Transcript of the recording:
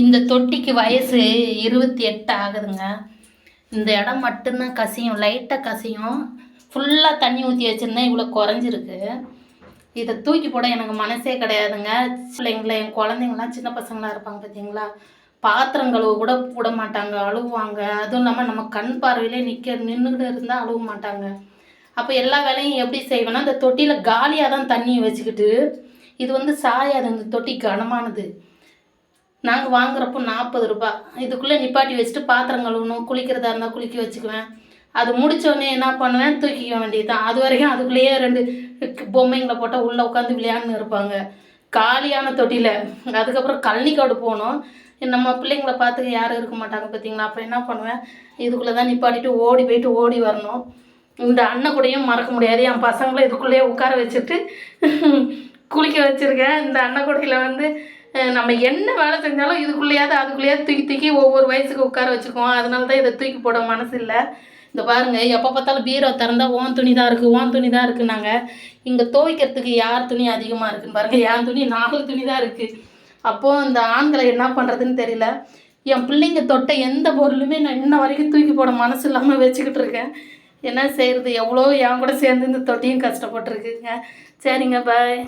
இந்த தொட்டிக்கு வயசு இருபத்தி எட்டு ஆகுதுங்க. இந்த இடம் மட்டும்தான் கசியும். லைட்டாக கசியும். ஃபுல்லாக தண்ணி ஊற்றி வச்சுருந்தேன் இவ்வளோ குறைஞ்சிருக்கு. இதை தூக்கி போட எனக்கு மனசே கிடையாதுங்க. பிள்ளைங்கள என் குழந்தைங்களாம் சின்ன பசங்களாம் இருப்பாங்க பார்த்தீங்களா பாத்திரம் கழுவ கூட விட மாட்டாங்க. அழுவாங்க. அதுவும் இல்லாமல் நம்ம கண் பார்வையிலே நிற்க நின்றுக்கிட்டு இருந்தால் அழுவ மாட்டாங்க. அப்போ எல்லா வேலையும் எப்படி செய்வேன்னா இந்த தொட்டியில் காலியாக தான் தண்ணியை வச்சுக்கிட்டு இது வந்து சாயாது. இந்த தொட்டி கனமானது. நாங்கள் வாங்குறப்போ நாற்பது ரூபாய் இதுக்குள்ளே நிப்பாட்டி வச்சுட்டு பாத்திரம் கழுவணும் குளிக்கிறதா இருந்தால் குளிக்க வச்சுக்குவேன். அது முடித்தோடனே என்ன பண்ணுவேன்? தூக்கிக்க வேண்டியது தான் அது வரைக்கும் அதுக்குள்ளேயே ரெண்டு பொம்மைங்களை போட்டால் உள்ளே உட்காந்து விளையாடுன்னு இருப்பாங்க. காலியான தொட்டியில். அதுக்கப்புறம் கழனிக்காடு போகணும். நம்ம பிள்ளைங்களை பார்த்துக்க யாரும் இருக்க மாட்டாங்க பார்த்தீங்களா? அப்போ என்ன பண்ணுவேன்? இதுக்குள்ளே தான் நிப்பாட்டிட்டு ஓடி போயிட்டு ஓடி வரணும். இந்த அண்ணன் கூடயும் மறக்க முடியாது. என் பசங்களை இதுக்குள்ளேயே உட்கார வச்சுட்டு குளிக்க வச்சுருக்கேன். இந்த அண்ணன் வந்து நம்ம என்ன வேலை செஞ்சாலும் இதுக்குள்ளேயாவது அதுக்குள்ளேயாவது தூக்கி தூக்கி ஒவ்வொரு வயசுக்கு உட்கார வச்சுக்குவோம். அதனால தான் இதை தூக்கி போட மனசு இல்லை இந்த பாருங்க எப்போ பார்த்தாலும் பீரோ திறந்தா ஓன் துணி தான் இருக்குது ஓன் துணி தான் இருக்குன்னாங்க. இங்கே துவைக்கிறதுக்கு யார் துணி அதிகமாக இருக்குன்னு பாருங்க. என் துணி நாலு துணி தான் இருக்குது அப்போது இந்த ஆண்களை என்ன பண்ணுறதுன்னு தெரியல. என் பிள்ளைங்க தொட்ட எந்த பொருளுமே நான் இன்ன வரைக்கும் தூக்கி போட மனசு இல்லாமல் வச்சுக்கிட்டு இருக்கேன். என்ன செய்கிறது எவ்வளோ என் கூட சேர்ந்து இந்த தொட்டியும் கஷ்டப்பட்டுருக்குங்க. சரிங்க பாய்